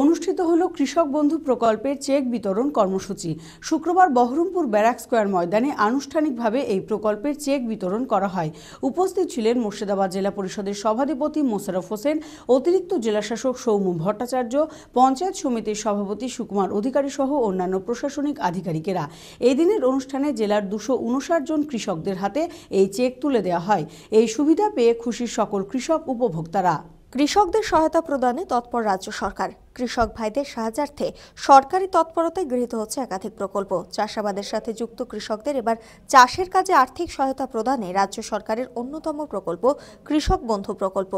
অনুষ্ঠিত হল কৃষক বন্ধু প্রকল্পের চেক বিতরণ কর্মসূচি। শুক্রবার বহরমপুর ব্যারাক স্কোয়ার ময়দানে আনুষ্ঠানিকভাবে এই প্রকল্পের চেক বিতরণ করা হয়। উপস্থিত ছিলেন মুর্শিদাবাদ জেলা পরিষদের সভাধিপতি মোশারফ হোসেন, অতিরিক্ত জেলাশাসক সৌম্য ভট্টাচার্য, পঞ্চায়েত সমিতির সভাপতি সুকুমার অধিকারী সহ অন্যান্য প্রশাসনিক আধিকারিকেরা। এই দিনের অনুষ্ঠানে জেলার দুশো উনষাট জন কৃষকদের হাতে এই চেক তুলে দেওয়া হয়। এই সুবিধা পেয়ে খুশি সকল কৃষক উপভোক্তারা। কৃষকদের সহায়তা প্রদানে তৎপর রাজ্য সরকার। কৃষক ভাইদের সাহায্যার্থে সরকারি তৎপরতায় গৃহীত হচ্ছে একাধিক প্রকল্প। চাষাবাদের সাথে যুক্ত কৃষকদের এবার চাষের কাজে আর্থিক সহায়তা প্রদানে রাজ্য সরকারের অন্যতম প্রকল্প কৃষক বন্ধু প্রকল্প।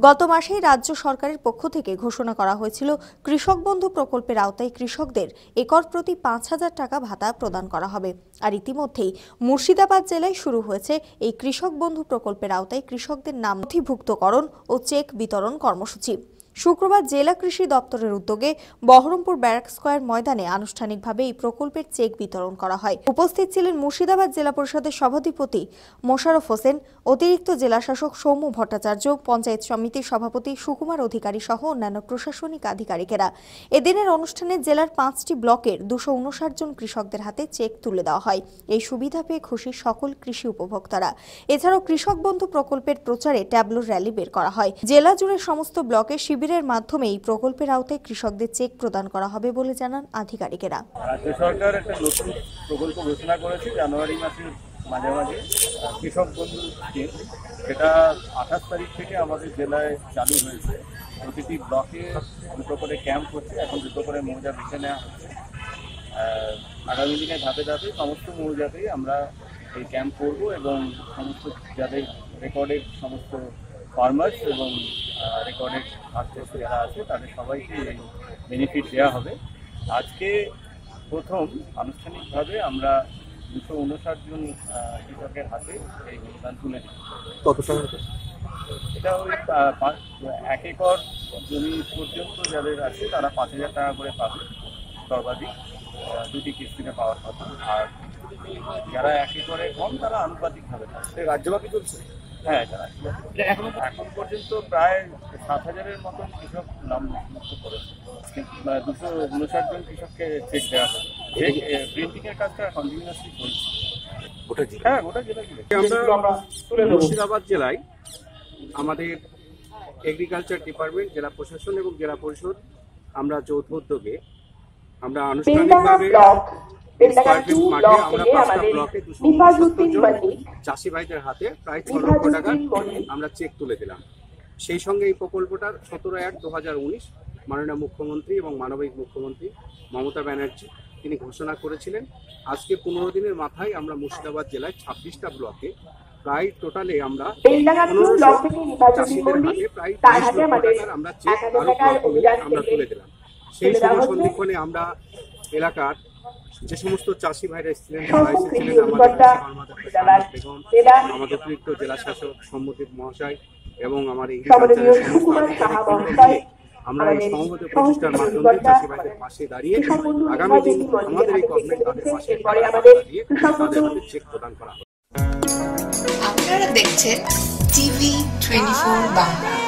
গত মাসেই রাজ্য সরকারের পক্ষ থেকে ঘোষণা করা হয়েছিল, কৃষক বন্ধু প্রকল্পের আওতায় কৃষকদের একর প্রতি পাঁচ হাজার টাকা ভাতা প্রদান করা হবে। আর ইতিমধ্যেই মুর্শিদাবাদ জেলায় শুরু হয়েছে এই কৃষক বন্ধু প্রকল্পের আওতায় কৃষকদের নাম নথিভুক্তকরণ ও চেক বিতরণ কর্মসূচি। শুক্রবার জেলা কৃষি দপ্তরের উদ্যোগে বহরমপুর ব্যারাক স্কোয়ার ময়দানে আনুষ্ঠানিকভাবে এই প্রকল্পের চেক বিতরণ করা হয়। উপস্থিত ছিলেন মুর্শিদাবাদ জেলা পরিষদের সভাধিপতি মোশারফ হোসেন, অতিরিক্ত জেলাশাসক সৌম্য ভট্টাচার্য, পঞ্চায়েত সমিতির সভাপতি সুকুমার অধিকারী সহ অন্যান্য প্রশাসনিক আধিকারিকেরা। এদিনের অনুষ্ঠানে জেলার পাঁচটি ব্লকের দুশো উনষাট জন কৃষকদের হাতে চেক তুলে দেওয়া হয়। এই সুবিধা পেয়ে খুশি সকল কৃষি উপভোক্তারা। এছাড়াও কৃষক বন্ধু প্রকল্পের প্রচারে ট্যাবলো র্যালি বের করা হয়। জেলা জুড়ে সমস্ত ব্লকে শিবিরের মাধ্যমে এই প্রকল্পের আওতায় কৃষকদের চেক প্রদান করা হবে বলে জানান আধিকারিকেরা। রাজ্য সরকার একটা নতুন প্রকল্প ঘোষণা করেছে জানুয়ারি মাসের মাঝামাঝি কৃষক বন্ধু সেটা আঠাশ তারিখ থেকে আমাদের জেলায় চালু হয়েছে। প্রতিটি ব্লকে দুটো করে ক্যাম্প হচ্ছে, এখন দুটো করে মৌজা বেছে নেওয়া হচ্ছে। আগামী দিনে ধাপে ধাপে সমস্ত মৌজাতেই আমরা এই ক্যাম্প করব এবং সমস্ত যাদের রেকর্ডের সমস্ত ফার্মার্স এবং রেকর্ডেড আর্টিস্ট যারা আছে তাদের সবাইকে এই বেনিফিট দেওয়া হবে। আজকে প্রথম আনুষ্ঠানিকভাবে আমরা দুশো উনষাট জন কৃষকের হাতে এই অনুদান তুলে কত এটা ওই এক একর জমি পর্যন্ত যাদের আছে তারা পাঁচ হাজার টাকা করে পাবে সর্বাধিক দুটি কিস্তিতে পাওয়ার কথা। আর যারা এক একরে কম তারা আনুপাতিকভাবে পাবে। রাজ্যব্যাপী চলছে? হ্যাঁ এখন এখন পর্যন্ত প্রায় সাত হাজারের মতন কৃষক নাম নথিভুক্ত করেছে। দুশো উনষাট জন কৃষককে চেক দেওয়া হবে চেক প্রিন্টিং এর কাজটা কন্টিনিউয়াসলি চলছে। গোটা জেলা? হ্যাঁ গোটা জেলা আমরা মুর্শিদাবাদ জেলায় আমাদের এগ্রিকালচার ডিপার্টমেন্ট জেলা প্রশাসন এবং জেলা পরিষদ আমরা যৌথ উদ্যোগে আমরা আনুষ্ঠানিকভাবে চাষি ভাইদের হাতে প্রায় ছ লক্ষ বিভাজুদ্দিন আমরা চেক তুলে দিলাম। সেই সঙ্গে এই প্রকল্পটার সতেরো এক দু হাজার উনিশ মাননীয় মুখ্যমন্ত্রী এবং মানবিক মুখ্যমন্ত্রী মমতা ব্যানার্জি তিনি ঘোষণা করেছিলেন আজকে পনেরো দিনের মাথায় আমরা মুর্শিদাবাদ জেলায় ছাব্বিশটা ব্লকে প্রায় টোটালে আমরা চাষিদের হাতে প্রায় লক্ষ টাকার আমরা চেক আরও তুলে দিলাম। সেই সময় সন্ধিক্ষণে আমরা এলাকার যে সমস্ত চাষি ভাইরা কৃষি আমাদের অতিরিক্ত জেলা শাসক মহাশয় এবং আমার এই আমরা এই সমবেত প্রচেষ্টার মাধ্যমে চাষি ভাইদের পাশে দাঁড়িয়ে আগামী দিন আমাদের এই গভর্নমেন্ট তাদের পাশে আমাদের দাঁড়িয়ে তাদের চেক প্রদান করা হবে। আপনারা দেখছেন TV twenty four Bangla.